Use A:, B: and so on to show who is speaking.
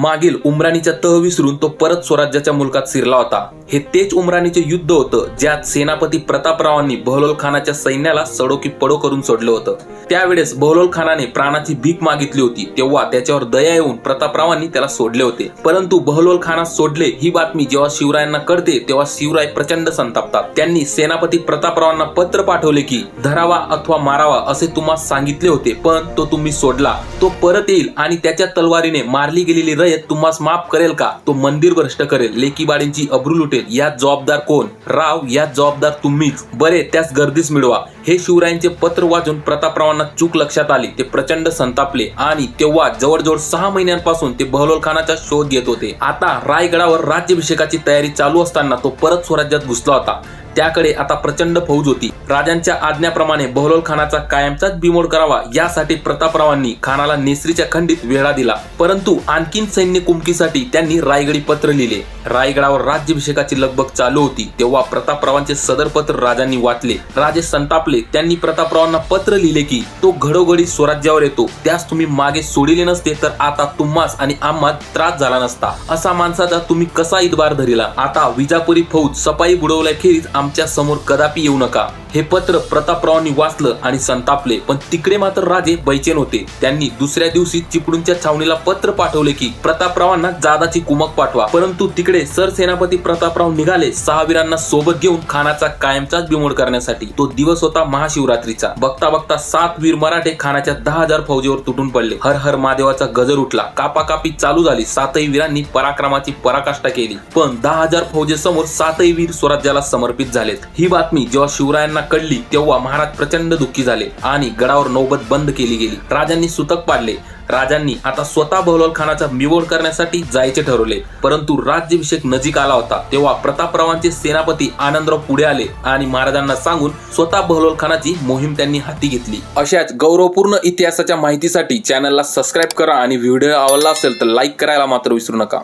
A: मागील उमराणीच्या तह विसरून तो परत स्वराज्याच्या मुलकात शिरला होता. हे तेच उमराणीचे युद्ध होतं ज्यात सेनापती प्रतापरावांनी बहलोल खानाच्या सैन्याला सडोकी पडो करून सोडलं होतं. त्यावेळेस बहलोल खानाने प्राणाची भीक मागितली होती तेव्हा त्याच्यावर दया येऊन प्रतापरावांनी त्याला सोडले होते. परंतु बहलोल खानास सोडले ही बातमी जेव्हा शिवरायांना कळते तेव्हा शिवराय प्रचंड संतापतात. त्यांनी सेनापती प्रतापरावांना पत्र पाठवले की धरावा अथवा मारावा असे तुम्हाला सांगितले होते पण तो तुम्ही सोडला. तो परत येईल आणि त्याच्या तलवारीने मारली गेलेली रय रयत तुम्हाला माफ करेल का? तो मंदिर भ्रष्ट करेल. लेकीबाडींची अब्रू लुटेल. यात जबाबदार कोण? राव यात जबाबदार तुम्हीच. बरे त्यास गर्दीस मिळवा. हे शिवरायांचे पत्र वाचून प्रतापरावांना चूक लक्षात आली. ते प्रचंड संतापले आणि तेव्हा जवळजवळ सहा महिन्यांपासून ते बहलोल खानाचा शोध घेत होते. आता रायगडावर राज्याभिषेकाची तयारी चालू असताना तो परत स्वराज्यात घुसला होता. त्याकडे आता प्रचंड फौज होती. राजांच्या आज्ञाप्रमाणे बहलोल खानाचा कायमचाच बिमोड करावा यासाठी प्रतापरावांनी खानाला नेसरीच्या खंडीत वेढा दिला. परंतु आणखीन सैन्य कुमकीसाठी त्यांनी रायगडी पत्र लिहिले. रायगडावर राज्याभिषेकाची लगबग चालू होती. तेव्हा प्रतापरावांचे सदर पत्र राजांनी वाचले. राजे संतापले. त्यांनी प्रतापरावांना पत्र लिहिले की तो घडोघडी स्वराज्यावर येतो. त्यास तुम्ही मागे सोडिले नसते तर आता तुम्हास आणि आम्हा त्रास झाला नसता. असा माणसाचा तुम्ही कसा इतबार धरिला? आता विजापुरी फौज सपाई बुडवल्याखेरीज आम आमच्यासमोर कदापि येऊ नका. हे पत्र प्रतापरावांनी वाचलं आणि संतापले पण तिकडे मात्र राजे बैचेन होते. त्यांनी दुसऱ्या दिवशी चिपळूणच्या छावणीला पत्र पाठवले की प्रतापरावांना जादाची कुमक पाठवा. परंतु तिकडे सरसेनापती प्रतापराव निघाले सहावीरांना सोबत घेऊन खानाचा कायमचाच बिमोड करण्यासाठी. तो दिवस होता महाशिवरात्रीचा. बघता बघता सात वीर मराठे खानाच्या दहा हजार फौजेवर तुटून पडले. हर हर महादेवाचा गजर उठला. कापाकापी चालू झाली. सातही वीरांनी पराक्रमाची पराकाष्ठा केली. पण दहा हजार फौजेसमोर सातही वीर स्वराज्याला समर्पित झालेत. ही बातमी जेव्हा शिवरायांना कळली तेव्हा महाराज प्रचंड दुःखी झाले आणि गडावर नौबत बंद केली गेली. राजांनी सुतक पाडले. राजांनी आता स्वतः बहलोल खानाचा बिमोड करण्यासाठी जायचे ठरवले. परंतु राज्याभिषेक नजीक आला होता तेव्हा प्रतापरावांचे सेनापती आनंदराव पुढे आले आणि महाराजांना सांगून स्वतः बहलोल खानाची मोहीम त्यांनी हाती घेतली. अशाच गौरवपूर्ण इतिहासाच्या माहितीसाठी चॅनलला सबस्क्राईब करा आणि व्हिडिओ आवडला असेल तर लाईक करायला मात्र विसरू नका.